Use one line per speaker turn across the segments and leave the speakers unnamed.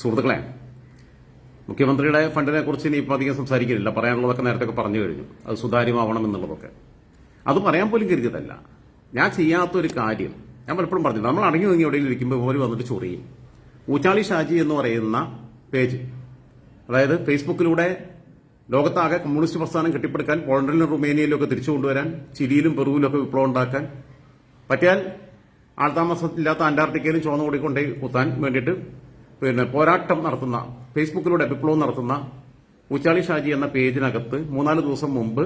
സുഹൃത്തുക്കളെ മുഖ്യമന്ത്രിയുടെ ഫണ്ടിനെ കുറിച്ച് ഇനി ഇപ്പം അധികം സംസാരിക്കുന്നില്ല. പറയാനുള്ളതൊക്കെ നേരത്തെ പറഞ്ഞു കഴിഞ്ഞു. അത് സുതാര്യമാവണം എന്നുള്ളതൊക്കെ. അത് പറയാൻ പോലും കരുതിയതല്ല. ഞാൻ ചെയ്യാത്തൊരു കാര്യം ഞാൻ പലപ്പോഴും പറഞ്ഞു നമ്മൾ അടങ്ങി നീങ്ങി എവിടെയെങ്കിലും ഇരിക്കുമ്പോൾ പോലും വന്നിട്ട് ചൊറിയും. ഊച്ചാളി ഷാജി എന്ന് പറയുന്ന പേജ് അതായത് ഫേസ്ബുക്കിലൂടെ ലോകത്താകെ കമ്മ്യൂണിസ്റ്റ് പ്രസ്ഥാനം കെട്ടിപ്പടുക്കാൻ പോളണ്ടിലും റുമേനിയയിലും ഒക്കെ തിരിച്ചു കൊണ്ടുവരാൻ ചിലിയിലും പെറുവിലും ഒക്കെ വിപ്ലവം ഉണ്ടാക്കാൻ പറ്റിയാൽ ആൾതാമസമില്ലാത്ത അന്റാർട്ടിക്കയിലും ചുവന്ന കൂടി കൊണ്ടേ കുത്താൻ വേണ്ടിയിട്ട് പിന്നെ പോരാട്ടം നടത്തുന്ന ഫേസ്ബുക്കിലൂടെ വിപ്ലവം നടത്തുന്ന ഉച്ചാളി ഷാജി എന്ന പേജിനകത്ത് മൂന്നാൽ ദിവസം മുമ്പ്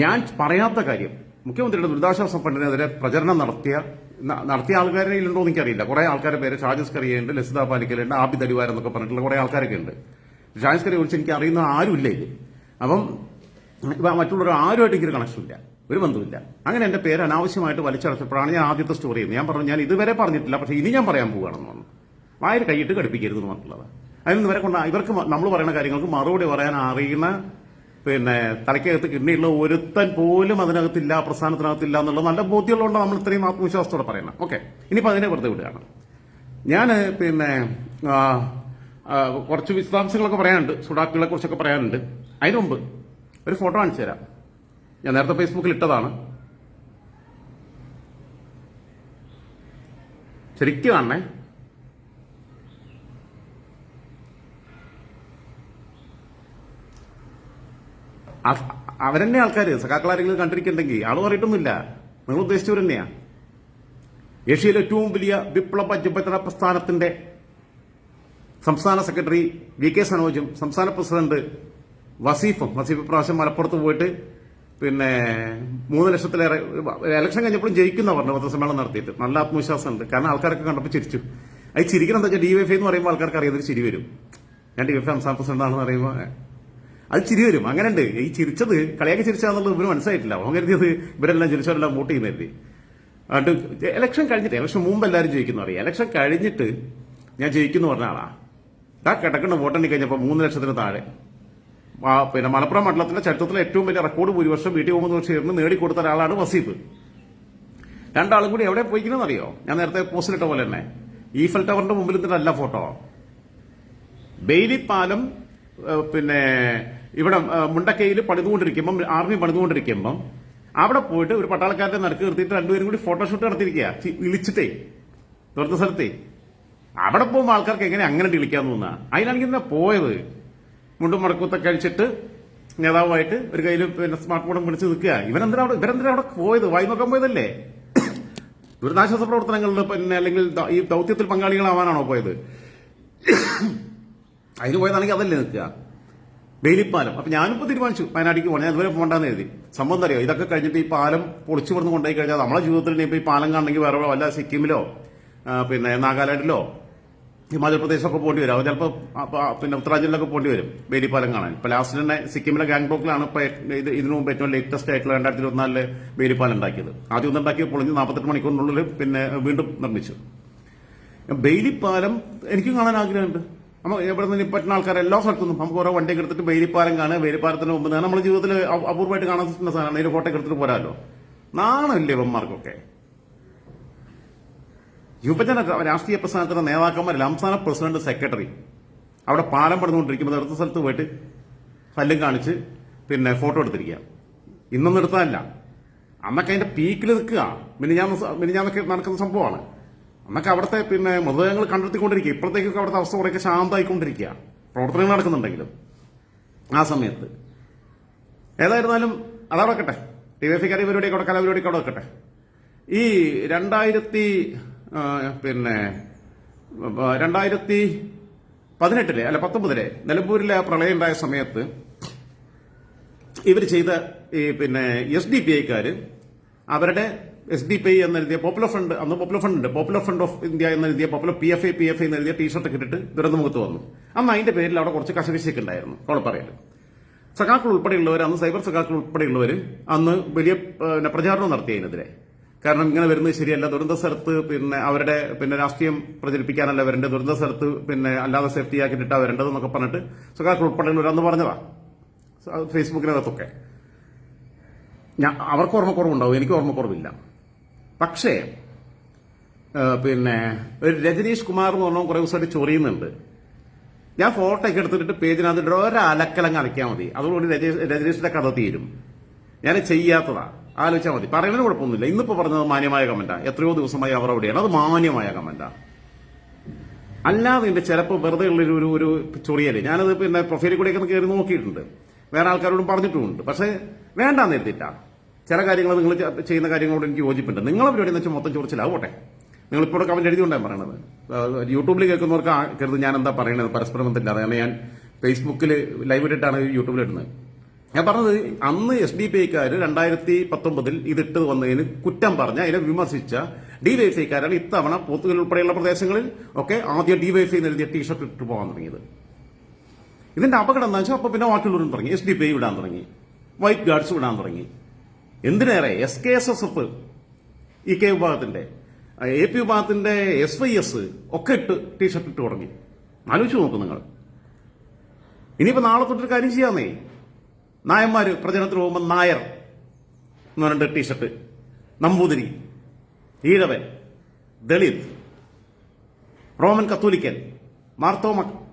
ഞാൻ പറയാത്ത കാര്യം മുഖ്യമന്ത്രിയുടെ ദുരിതാശ്വാസ ഫണ്ടിനെതിരെ പ്രചരണം നടത്തിയ നടത്തിയ ആൾക്കാരെ ഉണ്ടോ എന്ന് എനിക്കറിയില്ല. കുറെ ആൾക്കാരുടെ പേര് ഷാജിസ് കറിയുണ്ട് ലസിത പാലിക്കലുണ്ട് ആബിദ് അടിവാർ എന്നൊക്കെ പറഞ്ഞിട്ടുള്ള കുറെ ആൾക്കാരൊക്കെ ഉണ്ട്. ഷാജിസ് കറിയെ കുറിച്ച് എനിക്ക് അറിയുന്ന ആരുമില്ല ഇത്. അപ്പം മറ്റുള്ളവർ ആരുമായിട്ട് എനിക്കൊരു കണക്ഷനില്ല ഒരു ബന്ധമില്ല അങ്ങനെ എന്റെ പേര് അനാവശ്യമായിട്ട് വലിച്ചടച്ചപ്പോഴാണ് ഞാൻ ആദ്യത്തെ സ്റ്റോറി ചെയ്യുന്നത്. ഞാൻ പറഞ്ഞു ഞാൻ ഇതുവരെ പറഞ്ഞിട്ടില്ല പക്ഷേ ഇനി ഞാൻ പറയാൻ പോവുകയാണെന്ന് പറഞ്ഞു. വായിൽ കൈയിട്ട് കടുപ്പിക്കരുത് എന്ന് പറഞ്ഞിട്ടുള്ളത്. നിന്ന് ഇവരെ കൊണ്ട് ഇവർക്ക് നമ്മൾ പറയുന്ന കാര്യങ്ങൾക്ക് മറുപടി പറയാൻ അറിയുന്ന പിന്നെ തലയ്ക്കകത്ത് കിഡ്നിയുള്ള ഒരുത്തൻ പോലും അതിനകത്തില്ല പ്രസ്ഥാനത്തിനകത്തില്ല എന്നുള്ള നല്ല ബോധ്യമുള്ളതുകൊണ്ട് നമ്മൾ ഇത്രയും ആത്മവിശ്വാസത്തോടെ പറയണം ഓക്കെ. ഇനിയിപ്പോൾ അതിനെ വെറുതെ വിടുകയാണ്. ഞാൻ പിന്നെ കുറച്ച് വിശദാംശങ്ങളൊക്കെ പറയാനുണ്ട്. സുഡാക്കുകളെ കുറിച്ചൊക്കെ പറയാനുണ്ട്. അതിന് മുമ്പ് ഒരു ഫോട്ടോ കാണിച്ചു തരാം. ഞാൻ നേരത്തെ ഫേസ്ബുക്കിൽ ഇട്ടതാണ്. ശരിക്കും കാണണേ. അവരെന്നെ ആൾക്കാർ സഖാക്കളാരെങ്കിലും കണ്ടിരിക്കണ്ടെങ്കിൽ ആൾ പറയിട്ടൊന്നുമില്ല. നിങ്ങൾ ഉദ്ദേശിച്ചവർ തന്നെയാ ഏഷ്യയിലെ ഏറ്റവും വലിയ വിപ്ലവ ജപതന പ്രസ്ഥാനത്തിന്റെ സംസ്ഥാന സെക്രട്ടറി വി കെ സനോജും സംസ്ഥാന പ്രസിഡന്റ് വസീഫും വസീഫ് പ്രാവശ്യം മലപ്പുറത്ത് പോയിട്ട് പിന്നെ മൂന്ന് ലക്ഷത്തിലേറെ ഇലക്ഷൻ കഴിഞ്ഞപ്പോഴും ജയിക്കുന്ന പറഞ്ഞു പത്രസമ്മേളനം നടത്തിയിട്ട്. നല്ല ആത്മവിശ്വാസമുണ്ട്. കാരണം ആൾക്കാരൊക്കെ കണ്ടപ്പോൾ ചിരിച്ചു. അത് ചിരിക്കണം എന്താ വെച്ചാൽ ഡി വൈഫ് എന്ന് പറയുമ്പോൾ ആൾക്കാർക്ക് അറിയാതൊരു ചിരി വരും. ഞാൻ ഡി വൈഫ് സംസ്ഥാന പ്രസിഡന്റ് ആണെന്ന് പറയുമ്പോൾ അത് ചിരി വരും. അങ്ങനെ ഉണ്ട് ഈ ചിരിച്ചത് കളിയാക്കി ചിരിച്ചാന്നുള്ളത് ഇവർ മനസ്സിലായിട്ടില്ല. അവൻ കരുതിയത് ഇവരെല്ലാം ചിരിച്ചവരെല്ലാം വോട്ട് ചെയ്യുന്നത് അതുകൊണ്ട് ഇലക്ഷൻ കഴിഞ്ഞിട്ട്. ഇലക്ഷൻ മുമ്പ് എല്ലാവരും ജയിക്കുന്നു അറിയാം. ഇലക്ഷൻ കഴിഞ്ഞിട്ട് ഞാൻ ജയിക്കുന്നു പറഞ്ഞ ആളാ. ഞാൻ കിടക്കുന്ന വോട്ടെണ്ണി കഴിഞ്ഞപ്പോൾ മൂന്ന് ലക്ഷത്തിന് താഴെ. പിന്നെ മലപ്പുറം മണ്ഡലത്തിന്റെ ചരിത്രത്തിലെ ഏറ്റവും വലിയ റെക്കോർഡ് ഭൂരിപക്ഷം വീട്ടിൽ മുഹമ്മദ് ഇരുന്ന് നേടിക്കൊടുത്ത ഒരാളാണ് വസീഫ്. രണ്ടാളും കൂടി എവിടെ പോയിക്കണമെന്ന് അറിയോ ഞാൻ നേരത്തെ പോസ്റ്റിലിട്ട പോലെ തന്നെ. ഈഫൽ ടവറിന്റെ മുമ്പിൽ നിന്നിട്ടല്ല ഫോട്ടോ ബെയിലി പാലം പിന്നെ ഇവിടെ മുണ്ടക്കയിൽ പണിതുകൊണ്ടിരിക്കുമ്പം ആർമി പണിതുകൊണ്ടിരിക്കുമ്പം അവിടെ പോയിട്ട് ഒരു പട്ടാളക്കാരന്റെ നിരക്ക് നിർത്തിയിട്ട് രണ്ടുപേരും കൂടി ഫോട്ടോഷൂട്ട് നടത്തിയിരിക്കുക. വിളിച്ചിട്ടേ തുറന്ന സ്ഥലത്തേ. അവിടെ പോകുമ്പോൾ ആൾക്കാർക്ക് എങ്ങനെ അങ്ങനെ വിളിക്കാൻ തോന്നുക അതിനാണെങ്കിൽ ഇന്ന പോയത്. മുണ്ടും മടക്കൂത്തൊക്കെ കഴിച്ചിട്ട് നേതാവായിട്ട് ഒരു കയ്യിൽ പിന്നെ സ്മാർട്ട് ഫോണും പിടിച്ച് നിൽക്കുക. ഇവരെന്തിനാ അവിടെ ഇവരെന്തിനാ അവിടെ പോയത്? വായി നോക്കാൻ പോയതല്ലേ? ദുരിതാശ്വാസ പ്രവർത്തനങ്ങളിൽ പിന്നെ അല്ലെങ്കിൽ ഈ ദൗത്യത്തിൽ പങ്കാളികളാവാനാണോ പോയത്? അതിന് പോയതാണെങ്കിൽ അതല്ലേ നിൽക്കുക. വേലിപ്പാലം അപ്പൊ ഞാനിപ്പോ തീരുമാനിച്ചു വയനാട്ടിലേക്ക് പോകണം. ഞാൻ ഇതുവരെ പോകണ്ടെന്ന് എഴുതി സംഭവം അറിയോ? ഇതൊക്കെ കഴിഞ്ഞിട്ട് ഈ പാലം പൊളിച്ചു പറഞ്ഞ് കൊണ്ടുപോയി കഴിഞ്ഞാൽ നമ്മുടെ ജീവിതത്തിൽ ഇപ്പൊ ഈ പാലം കാണണമെങ്കിൽ വേറെ വല്ല സിക്കിമിലോ പിന്നെ നാഗാലാൻഡിലോ ഹിമാചൽ പ്രദേശൊക്കെ പോകേണ്ടി വരും. അവർ ചിലപ്പോൾ പിന്നെ ഉത്തരാഖണ്ഡിലൊക്കെ പോകേണ്ടി വരും വേലിപ്പാലം കാണാൻ. ഇപ്പൊ ലാസ്റ്റ് തന്നെ സിക്കിമിലെ ഗാംഗ്ടോക്കിലാണ് ഇപ്പൊ ഇത് ഇതിനു മുമ്പ് ഏറ്റവും ലേറ്റസ്റ്റ് ആയിട്ടുള്ള രണ്ടായിരത്തി ഇരുപത്തിനാലിൽ വേലിപ്പാലം ഉണ്ടാക്കിയത്. ആദ്യം ഒന്ന് ഉണ്ടാക്കിയ പൊളിഞ്ഞ് നാൽപ്പത്തെട്ട് മണിക്കൂറിനുള്ളിൽ പിന്നെ വീണ്ടും നിർമ്മിച്ചു. ബെയിലിപ്പാലം എനിക്കും കാണാൻ ആഗ്രഹമുണ്ട്. നമ്മൾ ഇവിടെ നിന്ന് പറ്റുന്ന ആൾക്കാർ എല്ലാ സ്ഥലത്തുനിന്നും നമുക്ക് ഓരോ വണ്ടിയൊക്കെ എടുത്തിട്ട് വേരിപ്പാലം കാണുക. വേരിപ്പാലത്തിന് മുമ്പ് നമ്മുടെ ജീവിതത്തിൽ അപൂർവമായിട്ട് കാണാൻ പറ്റുന്ന സാധനമാണ്. അതിന് ഫോട്ടോ എടുത്തിട്ട് പോരാല്ലോ നാണല്ലേ ഇവന്മാർക്കൊക്കെ? യുവജന രാഷ്ട്രീയ പ്രസ്ഥാനത്തിന്റെ നേതാക്കന്മാർ സംസ്ഥാന പ്രസിഡന്റ് സെക്രട്ടറി. അവിടെ പാലം പണിതുകൊണ്ടിരിക്കുമ്പോൾ അടുത്ത സ്ഥലത്ത് പോയിട്ട് പല്ലും കാണിച്ച് പിന്നെ ഫോട്ടോ എടുത്തിരിക്കുക. ഇന്നൊന്നും എടുത്തതല്ല. അന്നൊക്കെ അതിന്റെ പീക്കിൽ നിൽക്കുക. മിനിഞ്ഞാന്ന് മിനിഞ്ഞാന്നൊക്കെ നടക്കുന്ന സംഭവമാണ്. അന്നൊക്കെ അവിടുത്തെ പിന്നെ മൃതദേഹങ്ങൾ കണ്ടെത്തിക്കൊണ്ടിരിക്കുക. ഇപ്പോഴത്തേക്കൊക്കെ അവിടുത്തെ അവസ്ഥ കുറേയൊക്കെ ശാന്തമായിക്കൊണ്ടിരിക്കുക. പ്രവർത്തനങ്ങൾ നടക്കുന്നുണ്ടെങ്കിലും ആ സമയത്ത്. ഏതായിരുന്നാലും അതവിടെ വെക്കട്ടെ. ടി വി എഫ് പരിപാടിയൊക്കെ അവിടെ കലാപരിപാടിയൊക്കെ അവിടെ വെക്കട്ടെ. ഈ രണ്ടായിരത്തി പിന്നെ രണ്ടായിരത്തി പതിനെട്ടിലെ അല്ല പത്തൊമ്പതിലെ നിലമ്പൂരിലെ ആ പ്രളയം ഉണ്ടായ സമയത്ത് ഇവർ ചെയ്ത ഈ പിന്നെ എസ് ഡി പി ഐക്കാർ അവരുടെ എസ് ഡി പി ഐ എന്നെഴുതിയ പോപ്പുലർ ഫ്രണ്ട് അന്ന് പോപ്പുലർ ഫ്രണ്ട് ഉണ്ട്. Popular front of India എന്നെഴുതിയ popular P F I P F എന്നെഴുതിയ T-shirt ഇട്ടിട്ട് ദുരന്തമുഖത്ത് വന്നു. അന്ന് അതിന്റെ പേരിൽ അവിടെ കുറച്ച് കശവിശയൊക്കെ ഉണ്ടായിരുന്നു. കോളപ്പറയിൽ സഖാക്കൾ ഉൾപ്പെടെയുള്ളവർ അന്ന് സൈബർ സഖാക്കൾ ഉൾപ്പെടെയുള്ളവർ അന്ന് വലിയ പ്രചാരണം നടത്തി അതിനെതിരെ കാരണം ഇങ്ങനെ വരുന്നത് ശരിയല്ല. ദുരന്ത സ്ഥലത്ത് പിന്നെ അവരുടെ പിന്നെ രാഷ്ട്രീയം പ്രചരിപ്പിക്കാനല്ല വരേണ്ടത്. ദുരന്ത സ്ഥലത്ത് പിന്നെ അല്ലാതെ സേഫ്റ്റി ആക്കിയിട്ടാ വരേണ്ടതെന്നൊക്കെ പറഞ്ഞിട്ട് സഖാക്കൾ ഉൾപ്പെടെയുള്ളവർ അന്ന് പറഞ്ഞതാ. ഫേസ്ബുക്കിനകത്തൊക്കെ ഞാൻ അവർക്ക് ഓർമ്മക്കുറവുണ്ടാവും. എനിക്ക് ഓർമ്മക്കുറവില്ല. പക്ഷേ പിന്നെ ഒരു രജനീഷ് കുമാർ എന്ന് പറഞ്ഞ കുറെ ദിവസമായിട്ട് ചൊറിയുന്നുണ്ട്. ഞാൻ ഫോട്ടോ ഒക്കെ എടുത്തിട്ട് പേജിനകത്ത് ഒരു അലക്കലങ്ങ് അലക്കിയാൽ മതി. രജനീഷ് രജനീഷിന്റെ കഥ തീരും. ഞാൻ ചെയ്യാത്തതാ. ആലോചിച്ചാൽ മതി. പറയുന്നതിന് കുഴപ്പമൊന്നുമില്ല. ഇന്നിപ്പോ പറഞ്ഞത് മാന്യമായ കമന്റാ. എത്രയോ ദിവസമായി അവർ അവിടെയാണ്. അത് മാന്യമായ കമന്റാ. അല്ലാതെ ഇതിന്റെ ചിലപ്പോൾ വെറുതെ ഉള്ളൊരു ഒരു ഒരു ചൊറിയൽ ഞാനത് പിന്നെ പ്രൊഫൈലിൽ കൂടെയൊക്കെ കയറി നോക്കിയിട്ടുണ്ട്. വേറെ ആൾക്കാരോടും പറഞ്ഞിട്ടുമുണ്ട്. പക്ഷേ വേണ്ടാന്ന് എഴുതിട്ടാ ചില കാര്യങ്ങൾ നിങ്ങൾ ചെയ്യുന്ന കാര്യങ്ങളോട് എനിക്ക് യോജിപ്പുണ്ട്. നിങ്ങളെ പരിപാടി എന്ന് വെച്ചാൽ മൊത്തം ചോദിച്ചിലാവട്ടെ നിങ്ങൾ ഇപ്പോൾ കമന്റ് എഴുതിക്കൊണ്ടാണ് പറയണത്. യൂട്യൂബിൽ കേൾക്കുന്നവർക്ക് കരുത് ഞാൻ എന്താ പറയണത്? പരസ്പരം ബന്ധമില്ലാതെ കാരണം ഞാൻ ഫേസ്ബുക്കിൽ ലൈവ് ഇട്ടിട്ടാണ് യൂട്യൂബിൽ ഇടുന്നത്. ഞാൻ പറഞ്ഞത് അന്ന് എസ് ഡി പി ഐക്കാർ രണ്ടായിരത്തി പത്തൊമ്പതിൽ ഇതിട്ട് വന്നതിന് കുറ്റം പറഞ്ഞ അതിനെ വിമർശിച്ച ഡി വൈ എഫ് ഐക്കാരാണ് ഇത്തവണ പോത്തുകൽ ഉൾപ്പെടെയുള്ള പ്രദേശങ്ങളിൽ ഒക്കെ ആദ്യം ഡി വൈ എഫ് ഐ എഴുതിയ ടീഷർട്ട് ഇട്ട് പോകാൻ തുടങ്ങിയത്. ഇതിന്റെ അപകടം എന്താ വെച്ചാൽ അപ്പൊ പിന്നെ ബാക്കിയുള്ളവരും തുടങ്ങി. എസ് ഡി പി ഐ വിടാൻ തുടങ്ങി. വൈറ്റ് ഗാർഡ്സ് വിടാൻ തുടങ്ങി. എന്തിനേറെ? S K S S F E K വിഭാഗത്തിന്റെ. എ പി വിഭാഗത്തിന്റെ എസ് വൈ എസ് ഒക്കെ ഇട്ട് ടീഷർട്ട് ഇട്ട് തുടങ്ങി. ആലോചിച്ച് നോക്കും നിങ്ങൾ. ഇനിയിപ്പോ നാളെ തൊട്ടൊരു കാര്യം ചെയ്യാന്നേ നായന്മാര് പ്രചരണത്തിന് പോകുമ്പോൾ നായർ എന്ന് പറഞ്ഞിട്ട് T shirt Namboothiri Ezhavan Dalit Roman കത്തോലിക്കൻ Marthoma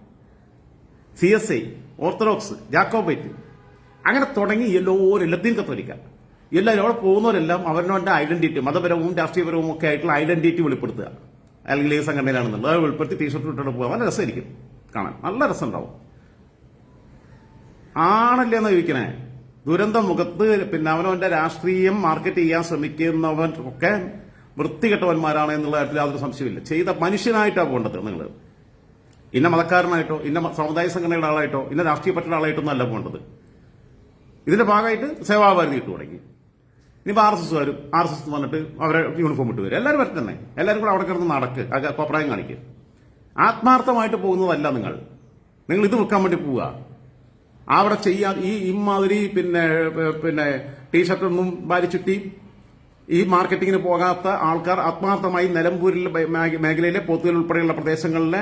C S I orthodox Jacobite. അങ്ങനെ തുടങ്ങി എല്ലാവരും ലത്തീൻ കത്തോലിക്ക. എല്ലാവരും അവിടെ പോകുന്നവരെല്ലാം അവരുടെ ഐഡന്റിറ്റി മതപരവും രാഷ്ട്രീയപരവും ഒക്കെ ആയിട്ടുള്ള ഐഡന്റിറ്റി വെളിപ്പെടുത്തുക. അല്ലെങ്കിൽ ഏത് സംഘടനയിലാണെന്നുള്ളത്. അത് വെളിപ്പെടുത്തി ടീഷർട്ട് ഇട്ടിട്ട് പോകാൻ നല്ല രസമായിരിക്കും. കാണാൻ. നല്ല രസം ഉണ്ടാവും ആണല്ലേ എന്ന് ചോദിക്കണേ? ദുരന്ത മുഖത്ത് പിന്നെ അവനവന്റെ രാഷ്ട്രീയം മാർക്കറ്റ് ചെയ്യാൻ ശ്രമിക്കുന്നവൻ ഒക്കെ വൃത്തികെട്ടവന്മാരാണ് എന്നുള്ള കാര്യത്തിൽ യാതൊരു സംശയമില്ല ചെയ്ത മനുഷ്യനായിട്ടാണ് പോകേണ്ടത് നിങ്ങൾ ഇന്ന മതക്കാരനായിട്ടോ ഇന്ന സമുദായ സംഘടനയുടെ ആളായിട്ടോ ഇന്ന രാഷ്ട്രീയ ആളായിട്ടോ അല്ല പോകേണ്ടത്. ഇതിന്റെ ഭാഗമായിട്ട് സേവാഭാരതി ഇട്ടു തുടങ്ങി. ഇനിയിപ്പോൾ ആർ എസ് എസ് വരും. ആർ എസ് എസ് വന്നിട്ട് അവരെ യൂണിഫോം ഇട്ട് വരും. എല്ലാവരും വരട്ടെ തന്നെ. എല്ലാവരും കൂടെ അവിടെ കിടന്ന് നടക്ക്. അഭിപ്രായം കാണിക്കും. ആത്മാർത്ഥമായിട്ട് പോകുന്നതല്ല നിങ്ങൾ. നിങ്ങൾ ഇത് വിൽക്കാൻ വേണ്ടി പോവുക. അവിടെ ചെയ്യാൻ ഈ ഇമാതിരി പിന്നെ പിന്നെ ടീഷർട്ടൊന്നും വാരിച്ചിട്ടി ഈ മാർക്കറ്റിങ്ങിന് പോകാത്ത ആൾക്കാർ ആത്മാർത്ഥമായി നിലമ്പൂരിലെ മേഖലയിലെ പോത്തുകൾ ഉൾപ്പെടെയുള്ള പ്രദേശങ്ങളിലെ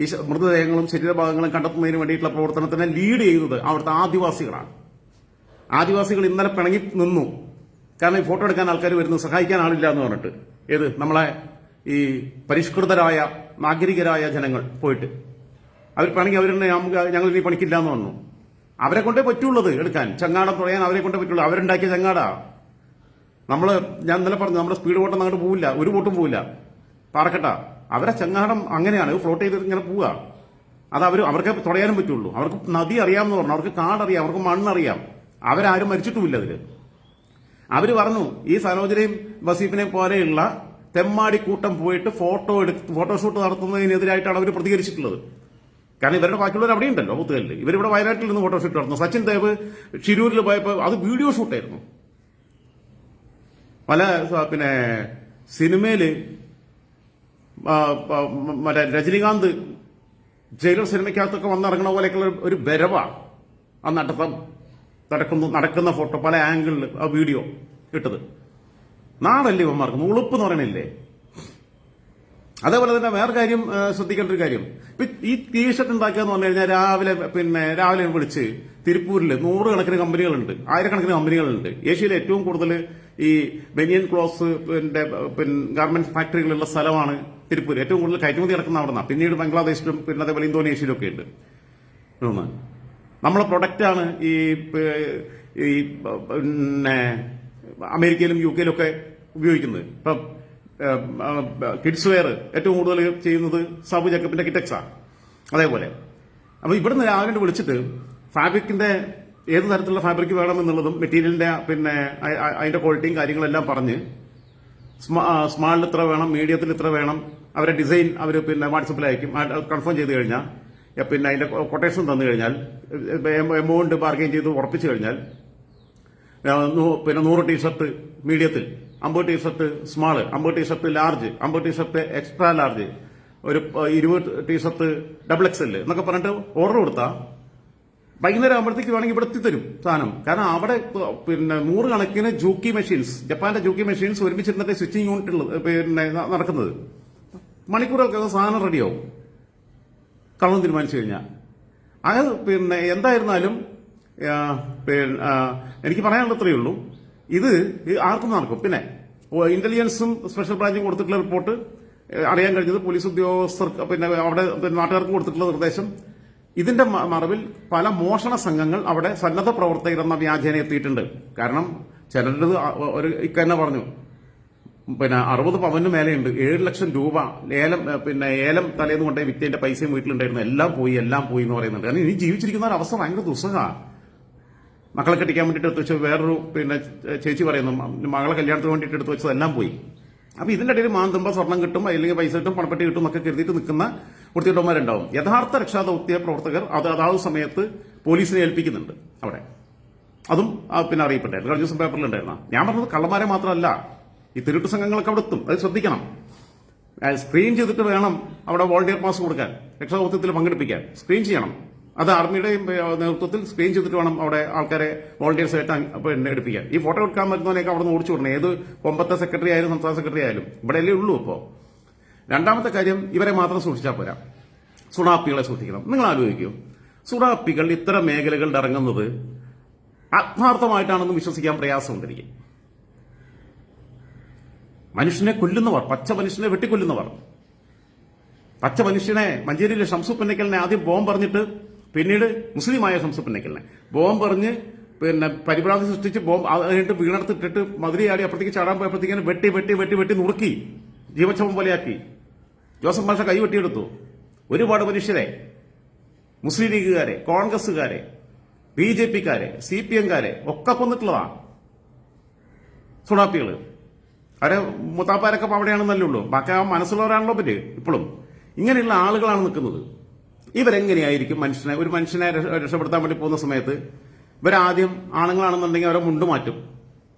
ഈ മൃതദേഹങ്ങളും ശരീരഭാഗങ്ങളും കണ്ടെത്തുന്നതിന് വേണ്ടിയിട്ടുള്ള പ്രവർത്തനത്തിനെ ലീഡ് ചെയ്യുന്നത് അവിടുത്തെ ആദിവാസികളാണ്. ആദിവാസികൾ ഇന്നലെ പിണങ്ങി നിന്നു. കാരണം ഈ ഫോട്ടോ എടുക്കാൻ ആൾക്കാർ വരുന്നു സഹായിക്കാൻ ആളില്ല എന്ന് പറഞ്ഞിട്ട്. ഏത്? നമ്മളെ ഈ പരിഷ്കൃതരായ നാഗരികരായ ജനങ്ങൾ പോയിട്ട്. അവർ പണിക്ക് അവരുടെ ഞങ്ങൾ ഇനി പണിക്കില്ല എന്ന് പറഞ്ഞു. അവരെ കൊണ്ടേ പറ്റുള്ളത് എടുക്കാൻ. ചങ്ങാടം തുഴയാൻ അവരെ കൊണ്ടേ പറ്റുള്ളൂ. അവരുണ്ടാക്കിയ ചങ്ങാടാ. നമ്മൾ ഞാൻ ഇന്നലെ പറഞ്ഞു നമ്മുടെ സ്പീഡ് ബോട്ടൊന്നും അങ്ങോട്ട് പോവില്ല. ഒരു ബോട്ടും പോവില്ല. പാറക്കട്ട. അവരെ ചങ്ങാടം അങ്ങനെയാണ്. ഫ്ലോട്ട് ചെയ്ത് ഇങ്ങനെ പോവുക അത് അവർ അവർക്ക് തുടയാനും പറ്റുള്ളൂ. അവർക്ക് നദി അറിയാമെന്ന് പറഞ്ഞു. അവർക്ക് കാടറിയാം. അവർക്ക് മണ്ണറിയാം. അവരാരും മരിച്ചിട്ടുമില്ല അതിൽ. അവർ പറഞ്ഞു ഈ സരോജനെയും വസീഫിനെയും പോലെയുള്ള തെമ്മാടി കൂട്ടം പോയിട്ട് ഫോട്ടോ എടുത്ത് ഫോട്ടോഷൂട്ട് നടത്തുന്നതിനെതിരായിട്ടാണ് അവർ പ്രതികരിച്ചിട്ടുള്ളത്. കാരണം ഇവരുടെ ബാക്കിയുള്ളവർ അവിടെ ഉണ്ടല്ലോ ഒത്തുകല്ല് ഇവരിവിടെ വയനാട്ടിൽ നിന്ന് ഫോട്ടോഷൂട്ട് നടത്തുന്നു. സച്ചിൻ ദേവ് ഷിരൂരിൽ പോയപ്പോൾ അത് വീഡിയോ ഷൂട്ടായിരുന്നു. പല പിന്നെ മ- മറ്റേ രജനീകാന്ത് ജയിലർ സിനിമയ്ക്കകത്തൊക്കെ വന്നിറങ്ങണ പോലെയൊക്കെയുള്ള ഒരു ബരവാണ് ആ നടത്തം. നടക്കുന്നു നടക്കുന്ന ഫോട്ടോ പല ആംഗിളിൽ ആ വീഡിയോ ഇട്ടത്. നാടല്ലേ ഇവന്മാർക്ക്? ഉളുപ്പ് എന്ന് പറയണില്ലേ? അതേപോലെ തന്നെ വേറെ കാര്യം ശ്രദ്ധിക്കേണ്ട ഒരു കാര്യം. ഈ ടീഷർട്ട് ഉണ്ടാക്കിയെന്ന് പറഞ്ഞു കഴിഞ്ഞാൽ രാവിലെ പിന്നെ രാവിലെ വിളിച്ച് തിരുപ്പൂരിൽ നൂറുകണക്കിന് കമ്പനികളുണ്ട് ആയിരക്കണക്കിന് കമ്പനികളുണ്ട്. ഏഷ്യയിലെ ഏറ്റവും കൂടുതൽ ഈ ബനിയൻ ക്ലോസ് പിന്നെ പിന്നെ ഗാർമെന്റ് ഫാക്ടറികളുള്ള സ്ഥലമാണ് തിരുപ്പൂർ ഏറ്റവും കൂടുതൽ കയറ്റുമതി നടക്കുന്ന അവിടെ നിന്നാണ് പിന്നീട് ബംഗ്ലാദേശിലും പിന്നെ അതേപോലെ ഇന്തോനേഷ്യയിലും ഒക്കെ ഉണ്ട്. നമ്മളെ പ്രൊഡക്റ്റാണ് ഈ ഈ പിന്നെ അമേരിക്കയിലും യു കെയിലും ഒക്കെ ഉപയോഗിക്കുന്നത്. ഇപ്പം കിഡ്സ് വെയർ ഏറ്റവും കൂടുതൽ ചെയ്യുന്നത് സാബു ജക്കപ്പിന്റെ കിറ്റക്സാണ് അതേപോലെ. അപ്പൊ ഇവിടുന്ന് രാവിലെ വിളിച്ചിട്ട് ഫാബ്രിക്കിന്റെ ഏത് തരത്തിലുള്ള ഫാബ്രിക് വേണമെന്നുള്ളതും മെറ്റീരിയലിന്റെ പിന്നെ അതിന്റെ ക്വാളിറ്റിയും കാര്യങ്ങളെല്ലാം പറഞ്ഞ് സ്മാളിൽ ഇത്ര വേണം മീഡിയത്തിൽ ഇത്ര വേണം അവരെ ഡിസൈൻ അവർ പിന്നെ വാട്സപ്പിൽ അയക്കും കൺഫേം ചെയ്ത് കഴിഞ്ഞാൽ പിന്നെ അതിന്റെ കൊട്ടേഷൻ തന്നു കഴിഞ്ഞാൽ എമൗണ്ട് ബാർഗെയിൻ ചെയ്ത് ഉറപ്പിച്ചു കഴിഞ്ഞാൽ പിന്നെ നൂറ് ടീഷർട്ട് മീഡിയത്തിൽ അമ്പത് ടീഷർട്ട് സ്മാൾ അമ്പത് ടീഷർട്ട് ലാർജ് അമ്പത് ടീഷർട്ട് എക്സ്ട്രാ ലാർജ് ഒരു ഇരുപത് ടീഷർട്ട് ഡബിൾ എക്സ് എൽ എന്നൊക്കെ പറഞ്ഞിട്ട് ഓർഡർ കൊടുത്താൽ വൈകുന്നേരം ആകുമ്പോഴത്തേക്ക് വേണമെങ്കിൽ ഇവിടെ എത്തിത്തരും സാധനം. കാരണം അവിടെ പിന്നെ നൂറുകണക്കിന് ജൂക്കി മെഷീൻസ് ജപ്പാന്റെ ജൂക്കി മെഷീൻസ് ഒരുമിച്ചിരുന്നിട്ട് സ്വിച്ചിങ് യൂണിറ്റ് പിന്നെ നടക്കുന്നത്. മണിക്കൂറുകൾക്ക് സാധനം റെഡിയാവും കള്ളം തീരുമാനിച്ചു കഴിഞ്ഞാൽ അത് പിന്നെ എന്തായിരുന്നാലും പിന്നെ, എനിക്ക് പറയാനുള്ള അത്രയേ ഉള്ളൂ. ഇത് ആർക്കും നടക്കും. പിന്നെ ഇന്റലിജൻസും സ്പെഷ്യൽ ബ്രാഞ്ചും കൊടുത്തിട്ടുള്ള റിപ്പോർട്ട് അറിയാൻ കഴിഞ്ഞത് പോലീസ് ഉദ്യോഗസ്ഥർക്ക് പിന്നെ അവിടെ നാട്ടുകാർക്ക് കൊടുത്തിട്ടുള്ള നിർദ്ദേശം. ഇതിന്റെ മറവിൽ പല മോഷണ സംഘങ്ങൾ അവിടെ സന്നദ്ധ പ്രവർത്തകർ എന്ന വ്യാജേന എത്തിയിട്ടുണ്ട്. കാരണം ചിലരുടെ ഒരു ഇക്കന്നെ പറഞ്ഞു. പിന്നെ അറുപത് പവന് മേലെയുണ്ട്. ഏഴ് ലക്ഷം രൂപ. ഏലം പിന്നെ ഏലം തലേന്ന് കൊണ്ടേ വിറ്റതിന്റെ പൈസയും വീട്ടിലുണ്ടായിരുന്നു. എല്ലാം പോയി എല്ലാം പോയി എന്ന് പറയുന്നുണ്ട്. കാരണം ഇനി ജീവിച്ചിരിക്കുന്ന ഒരു അവസ്ഥ ഭയങ്കര ദുസ്സഹമാണ് മക്കളെ കെട്ടിക്കാൻ വേണ്ടിയിട്ട് എടുത്ത് വെച്ച വേറൊരു പിന്നെ ചേച്ചി പറയുന്നു മകളെ കല്യാണത്തിന് വേണ്ടിയിട്ട് എടുത്ത് വെച്ചതെല്ലാം പോയി. അപ്പൊ ഇതിന്റെ ഇടയിൽ മാന്തുമ്പോൾ സ്വർണം കിട്ടും അല്ലെങ്കിൽ പൈസ കിട്ടും പണപ്പെട്ടി കിട്ടും എന്നൊക്കെ കരുതിയിട്ട് നിൽക്കുന്ന വൃത്തിയിട്ടന്മാരുണ്ടാവും യഥാർത്ഥ രക്ഷാദൗത്യ പ്രവർത്തകർ അത് അതാത് സമയത്ത് പോലീസിനെ ഏൽപ്പിക്കുന്നുണ്ട് അവിടെ. അതും പിന്നെ അറിയപ്പെട്ടായിരുന്നു. കഴിഞ്ഞ ദിവസം പേപ്പറിലുണ്ടായിരുന്നു. ഞാൻ പറഞ്ഞത് കള്ളന്മാരെ മാത്രമല്ല. ഈ തിരുട്ട് സംഘങ്ങളൊക്കെ അവിടെ എത്തും. അത് ശ്രദ്ധിക്കണം. സ്ക്രീൻ ചെയ്തിട്ട് വേണം അവിടെ വോളണ്ടിയർ പാസ് കൊടുക്കാൻ. രക്ഷാദൌത്യത്തിൽ പങ്കെടുപ്പിക്കാൻ. സ്ക്രീൻ ചെയ്യണം. അത് ആർമിയുടെ നേതൃത്വത്തിൽ സ്ക്രീൻ ചെയ്തിട്ട് വേണം അവിടെ ആൾക്കാരെ വോളണ്ടിയേഴ്സ് ആയിട്ട് പിന്നെ എടുപ്പിക്കാൻ. ഈ ഫോട്ടോ എടുക്കാൻ പറ്റുന്നവനെയൊക്കെ അവിടെ നിന്ന് ഓടിച്ചു ഏത് കൊമ്പത്തെ സെക്രട്ടറി ആയാലും സംസ്ഥാന സെക്രട്ടറി ആയാലും. ഇവിടെ അല്ലേ ഉള്ളൂ ഇപ്പോൾ രണ്ടാമത്തെ കാര്യം ഇവരെ മാത്രം സൂക്ഷിച്ചാൽ പോരാ. സുണാപ്പികളെ സൂക്ഷിക്കണം. നിങ്ങൾ ആലോചിക്കൂ. സുണാപ്പികൾ ഇത്തരം മേഖലകളിൽ ഇറങ്ങുന്നത് ആത്മാർത്ഥമായിട്ടാണെന്ന് വിശ്വസിക്കാൻ പ്രയാസമുണ്ടിരിക്കും മനുഷ്യനെ കൊല്ലുന്നവർ പച്ച മനുഷ്യനെ വെട്ടിക്കൊല്ലുന്നവർ. പച്ച മനുഷ്യനെ മഞ്ചേരിയിലെ ഷംസു ആദ്യം ബോംബ് പറഞ്ഞിട്ട് പിന്നീട് മുസ്ലിമായ ഷംസു പുന്നക്കലിനെ. ബോംബ് പറഞ്ഞ് പിന്നെ പരിഭ്രാന്തി സൃഷ്ടിച്ച് ബോംബ് അതിനിട്ട് വീണെടുത്തിട്ടിട്ട് മധുരയാടി അപ്പുറത്തേക്ക് ചാടാൻ പോയപ്പോഴത്തേക്കും വെട്ടി വെട്ടി വെട്ടി വെട്ടി നുറുക്കി ജീവക്ഷമം പോലെയാക്കി. ജോസഫ് മാഷ കൈ വെട്ടിയെടുത്തു. ഒരുപാട് മനുഷ്യരെ മുസ്ലിം ലീഗുകാരെ കോൺഗ്രസുകാരെ ബി ജെ പിക്കാരെ സി പി എംകാരെ ഒക്കെ കൊന്നിട്ടുള്ളതാണ്. സുണാപ്പികൾ അവരെ മുത്താപ്പാരൊക്കെ അവിടെയാണെന്നല്ലേ ഉള്ളൂ. ബാക്കി ആ മനസ്സുള്ളവരാണല്ലോ പറ്റ് ഇപ്പോഴും. ഇങ്ങനെയുള്ള ആളുകളാണ് നിൽക്കുന്നത്. ഇവരെങ്ങനെയായിരിക്കും മനുഷ്യനെ ഒരു മനുഷ്യനെ രക്ഷ- രക്ഷപ്പെടുത്താൻ വേണ്ടി പോകുന്ന സമയത്ത് ഇവരാദ്യം ആണുങ്ങളാണെന്നുണ്ടെങ്കിൽ അവരെ മുണ്ട് മാറ്റും.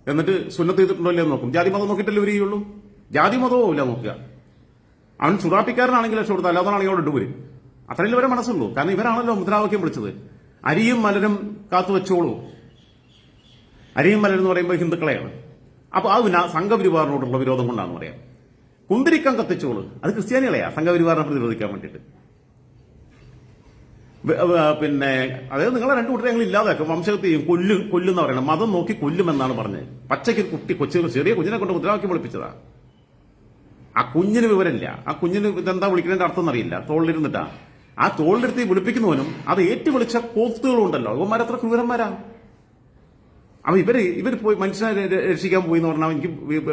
എന്നിട്ട് സുന്നത്ത് ചെയ്തിട്ടുണ്ടോ ഇല്ലേ എന്ന് നോക്കും. ജാതി മതം നോക്കിയിട്ടല്ലേ ഇവർ ചെയ്യുള്ളൂ? ജാതി മതവും ഇല്ല നോക്കുക. അവൻ സുറാപ്പിക്കാരനാണെങ്കിൽ രക്ഷപ്പെടുത്താം അല്ലാതാണെങ്കിൽ അവിടെ വരും. അത്രയും ഇവരെ മനസ്സുള്ളൂ. കാരണം ഇവരാണല്ലോ മുദ്രാവാക്യം വിളിച്ചത്. അരിയും മലരും കാത്തു വെച്ചോളൂ. അരിയും മലരും എന്ന് പറയുമ്പോൾ ഹിന്ദുക്കളെയാണ്. അപ്പൊ അത് പിന്നെ സംഘപരിവാറിനോടുള്ള വിരോധം കൊണ്ടാന്ന് പറയാം. കുന്തിരിക്കം കത്തിച്ചോൾ. അത് ക്രിസ്ത്യാനികളെയാ. സംഘപരിവാറിനെ പ്രതിരോധിക്കാൻ വേണ്ടിയിട്ട്. പിന്നെ അതായത് നിങ്ങളെ രണ്ടു കുട്ടികൾ ഇല്ലാതാക്കും. വംശത്തെയും കൊല്ലു കൊല്ലുന്ന പറയണം മതം നോക്കി കൊല്ലുമെന്നാണ് പറഞ്ഞത്. പച്ചയ്ക്ക് കുട്ടി കൊച്ചു ചെറിയ കുഞ്ഞിനെ കൊണ്ട് മുദ്രാവാക്യം വിളിപ്പിച്ചതാ. ആ കുഞ്ഞിന് വിവരമില്ല. ആ കുഞ്ഞിന് ഇതെന്താ വിളിക്കുന്നതിന്റെ അർത്ഥം അറിയില്ല തോളിലിരുന്നിട്ടാ. ആ തോളിലെടുത്ത് വിളിപ്പിക്കുന്നവനും അത് ഏറ്റു വിളിച്ച കോത്തുകളുണ്ടല്ലോ അവന്മാരത്ര ക്രൂരന്മാരാ. അപ്പൊ ഇവർ ഇവർ പോയി മനുഷ്യനെ രക്ഷിക്കാൻ പോയി എന്ന് പറഞ്ഞാൽ എനിക്ക്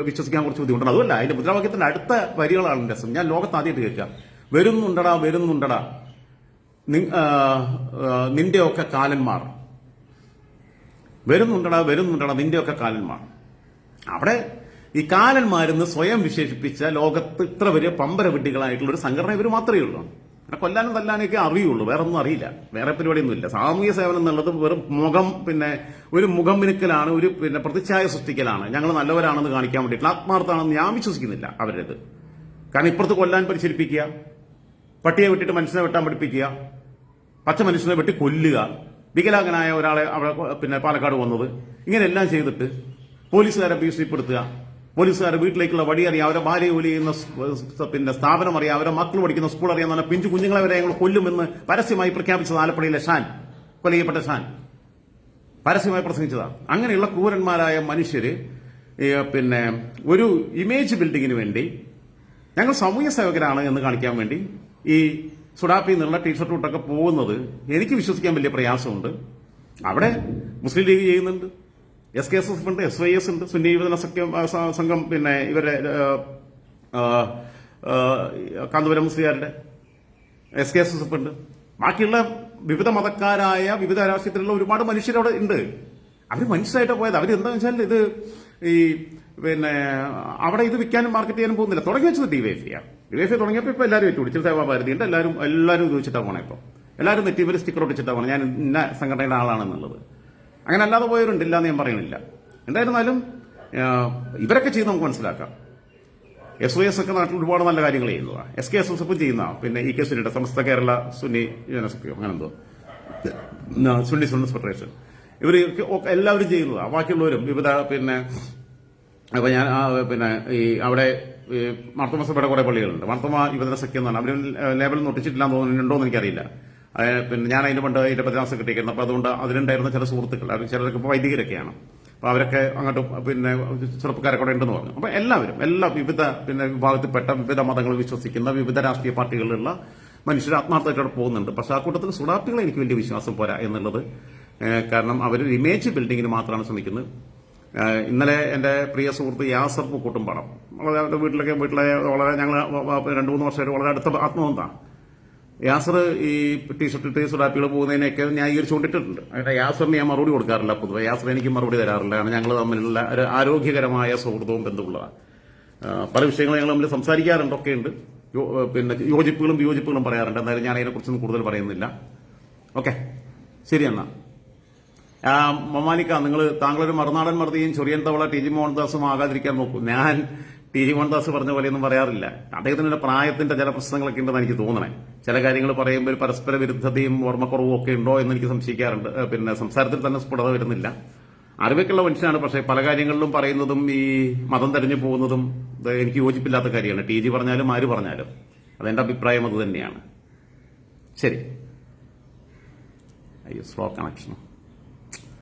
വിശ്വസിക്കാൻ കുറച്ച് ബുദ്ധിമുട്ടുണ്ട്. അതുമല്ല അതിന്റെ മുദ്രാവാക്യത്തിന്റെ അടുത്ത വരികളാണ് രസം. ഞാൻ ലോകത്ത് ആദ്യമായിട്ട് കേൾക്കാം. വരുന്നുണ്ടടാ വരുന്നുണ്ടടാ. നിന്റെയൊക്കെ കാലന്മാർ. വരുന്നുണ്ടടാ വരുന്നുണ്ടടാ നിന്റെയൊക്കെ കാലന്മാർ. അവിടെ ഈ കാലന്മാരെന്ന് സ്വയം വിശേഷിപ്പിച്ച ലോകത്ത് ഇത്ര വലിയ പമ്പര വിഡ്ഢികളായിട്ടുള്ള ഒരു സംഘടന ഇവർ മാത്രമേ ഉള്ളൂ. അങ്ങനെ കൊല്ലാനും തല്ലാനൊക്കെ അറിയുള്ളൂ. വേറെ ഒന്നും അറിയില്ല. വേറെ പരിപാടിയൊന്നും ഇല്ല സാമൂഹ്യ സേവനം എന്നുള്ളത് വെറും മുഖം പിന്നെ ഒരു മുഖം മിനുക്കലാണ് ഒരു പിന്നെ പ്രതിച്ഛായ സൃഷ്ടിക്കലാണ്. ഞങ്ങൾ നല്ലവരാണെന്ന് കാണിക്കാൻ വേണ്ടിയിട്ട് ആത്മാർത്ഥമാണെന്ന് ഞാൻ വിശ്വസിക്കുന്നില്ല അവരത്. കാരണം ഇപ്പുറത്ത് കൊല്ലാൻ പരിശീലിപ്പിക്കുക പട്ടിയെ വിട്ടിട്ട് മനുഷ്യനെ വെട്ടാൻ പഠിപ്പിക്കുക പച്ച മനുഷ്യനെ വെട്ടി കൊല്ലുക വികലാംഗനായ ഒരാളെ അവിടെ പിന്നെ പാലക്കാട് വന്നത് ഇങ്ങനെയെല്ലാം ചെയ്തിട്ട് പോലീസുകാരെ ഭീഷണിപ്പെടുത്തുക പോലീസുകാരെ വീട്ടിലേക്കുള്ള വഴി അറിയാം അവരെ ഭാര്യ ജോലി ചെയ്യുന്ന പിന്നെ സ്ഥാപനം അറിയാം അവരെ മക്കൾ പഠിക്കുന്ന സ്കൂൾ അറിയാം എന്ന് പിഞ്ചു കുഞ്ഞുങ്ങളെ വരെ ഞങ്ങൾ കൊല്ലുമെന്ന് പരസ്യമായി പ്രഖ്യാപിച്ചത് ആലപ്പുഴയിലെ ഷാൻ കൊല ഷാൻ. പരസ്യമായി പ്രസംഗിച്ചതാണ് അങ്ങനെയുള്ള ക്രൂരന്മാരായ മനുഷ്യര് പിന്നെ ഒരു ഇമേജ് ബിൽഡിങ്ങിന് വേണ്ടി ഞങ്ങൾ സമൂഹ സേവകരാണ് എന്ന് കാണിക്കാൻ വേണ്ടി ഈ സുഡാപ്പി എന്നുള്ള ടീഷർട്ട് ഇട്ടൊക്കെ പോകുന്നത് എനിക്ക് വിശ്വസിക്കാൻ വലിയ പ്രയാസമുണ്ട്. അവിടെ മുസ്ലിം ലീഗ് ചെയ്യുന്നുണ്ട്. എസ് കെ എസ് എഫ് ഉണ്ട് എസ് വൈ എസ് ഉണ്ട് സുന്നി യുവജന സഖ്യം സംഘം പിന്നെ ഇവരെ കാന്തപുരം മുസ്ലിയാരുടെ എസ് കെ എസ് എഫ് ഉണ്ട്. ബാക്കിയുള്ള വിവിധ മതക്കാരായ വിവിധ രാഷ്ട്രീയത്തിലുള്ള ഒരുപാട് മനുഷ്യരവിടെ ഉണ്ട്. അവർ മനുഷ്യരായിട്ട് പോയത്. അവർ എന്താ വെച്ചാൽ ഇത് ഈ പിന്നെ അവിടെ ഇത് വിൽക്കാനും മാർക്കറ്റ് ചെയ്യാനും പോകുന്നില്ല. തുടങ്ങി വെച്ചത് ഡിവൈഫിയാ ഡിവൈഫൈ തുടങ്ങിയപ്പോൾ ഇപ്പോൾ എല്ലാവരും ഏറ്റുപിടിച്ചു സേവാഭാരതി ഉണ്ട്. എല്ലാവരും എല്ലാവരും ഇത് വെച്ചിട്ടാണ് പോണേ ഇപ്പോൾ എല്ലാവരും നെറ്റിയിൽ സ്റ്റിക്കർ ഒട്ടിച്ചിട്ടാണ് പോണേ. ഞാൻ ഇന്ന സംഘടനയുടെ ആളാണെന്നുള്ളത്. അങ്ങനെ അല്ലാതെ പോയവരുണ്ടില്ല എന്ന് ഞാൻ പറയുന്നില്ല. എന്തായിരുന്നാലും ഇവരൊക്കെ ചെയ്ത് നമുക്ക് മനസ്സിലാക്കാം. എസ് ഒ എസ് ഒക്കെ നാട്ടിൽ ഒരുപാട് നല്ല കാര്യങ്ങൾ ചെയ്യുന്നതാണ് S K S S F ചെയ്യുന്ന പിന്നെ ഇ കെ സുനിയുടെ സമസ്ത കേരള സുന്നി യൂണിവേഴ്സിറ്റിയോ അങ്ങനെ എന്തോ സുന്നി സുന്നി ഫെഡറേഷൻ ഇവർ എല്ലാവരും ചെയ്യുന്നതാണ് ബാക്കിയുള്ളവരും വിവിധ പിന്നെ അപ്പൊ ഞാൻ പിന്നെ ഈ അവിടെ മാർത്തോമ സഭയുടെ കുറെ പള്ളികളുണ്ട്. മാർത്തോമ യുവജന സഖ്യം എന്നാണ്. അവർ ലേബൽ ഒട്ടിച്ചിട്ടില്ലാന്ന് തോന്നുന്നുണ്ടോ എന്ന് എനിക്കറിയില്ല. പിന്നെ ഞാൻ അതിന് പണ്ട് അതിന്റെ പതിനാറ് സെക്രട്ടറി അപ്പോൾ അപ്പൊ അതുകൊണ്ട് അതിലുണ്ടായിരുന്ന ചില സുഹൃത്തുക്കൾ അവർ ചിലരൊക്കെ ഇപ്പോൾ വൈദികരൊക്കെയാണ്. അപ്പൊ അവരൊക്കെ അങ്ങോട്ട് പിന്നെ ചെറുപ്പക്കാരൊക്കെ അവിടെ ഉണ്ടെന്ന് പറഞ്ഞു. അപ്പൊ എല്ലാവരും എല്ലാ വിവിധ പിന്നെ വിഭാഗത്തിൽപ്പെട്ട വിവിധ മതങ്ങൾ വിശ്വസിക്കുന്ന വിവിധ രാഷ്ട്രീയ പാർട്ടികളിലുള്ള മനുഷ്യർ ആത്മാർത്ഥമായിട്ട് പോകുന്നുണ്ട്. പക്ഷെ ആ കൂട്ടത്തിൽ സുഡാപ്പികളെ എനിക്ക് വലിയ വിശ്വാസം പോരാ എന്നുള്ളത് കാരണം അവർ ഇമേജ് ബിൽഡിങ്ങിന് മാത്രമാണ് ശ്രമിക്കുന്നത്. ഇന്നലെ എന്റെ പ്രിയ സുഹൃത്ത് യാസർ പൂക്കൂട്ടുംപാടം. വളരെ അവരുടെ വീട്ടിലൊക്കെ വീട്ടിലെ വളരെ ഞങ്ങൾ രണ്ടു മൂന്ന് വർഷമായിട്ട് വളരെ അടുത്ത ആത്മബന്ധമാണ്. യാസർ ഈ ടീഷർട്ട് ഇട്ട് സുഡാപ്പികൾ പോകുന്നതിനെയൊക്കെ ന്യായീകരിച്ചുകൊണ്ടിട്ടുണ്ട് അങ്ങനെ യാസറിന് ഞാൻ മറുപടി കൊടുക്കാറില്ല പൊതുവെ. യാസർ എനിക്ക് മറുപടി തരാറില്ല. കാരണം ഞങ്ങൾ തമ്മിലുള്ള ഒരു ആരോഗ്യകരമായ സൗഹൃദവും ബന്ധമുള്ളതാണ് പല വിഷയങ്ങളും ഞങ്ങൾ തമ്മിൽ സംസാരിക്കാറുണ്ടൊക്കെ ഉണ്ട്. പിന്നെ യോജിപ്പുകളും വിയോജിപ്പുകളും പറയാറുണ്ട്. എന്തായാലും ഞാൻ അതിനെക്കുറിച്ചൊന്നും കൂടുതൽ പറയുന്നില്ല. ഓക്കെ. ശരി എന്നാ. മമാലിക്ക നിങ്ങൾ താങ്കളൊരു മറുനാടൻ മറുതിയും ചൊറിയൻ തവള ടി ജി മോഹൻദാസും ആകാതിരിക്കാൻ നോക്കൂ. ഞാൻ ടി ജി മോഹൻദാസ് പറഞ്ഞ പോലെയൊന്നും പറയാറില്ല. അദ്ദേഹത്തിന്റെ പ്രായത്തിന്റെ ചില പ്രശ്നങ്ങളൊക്കെ ഉണ്ടെന്ന് എനിക്ക് തോന്നണേ. ചില കാര്യങ്ങൾ പറയുമ്പോൾ ഒരു പരസ്പര വിരുദ്ധതയും ഓർമ്മക്കുറവും ഒക്കെ ഉണ്ടോ എന്ന് എനിക്ക് സംശയിക്കാറുണ്ട്. പിന്നെ സംസാരത്തിൽ തന്നെ സ്ഫുടത വരുന്നില്ല. അറിവൊക്കെയുള്ള മനുഷ്യനാണ്. പക്ഷേ പല കാര്യങ്ങളിലും പറയുന്നതും ഈ മതം തെരഞ്ഞു പോകുന്നതും എനിക്ക് യോജിപ്പില്ലാത്ത കാര്യമാണ്. ടി ജി പറഞ്ഞാലും ആര് പറഞ്ഞാലും. അതെന്റെ അഭിപ്രായം അത് തന്നെയാണ്. ശരി. അയ്യോ സ്ലോ കണക്ഷൻ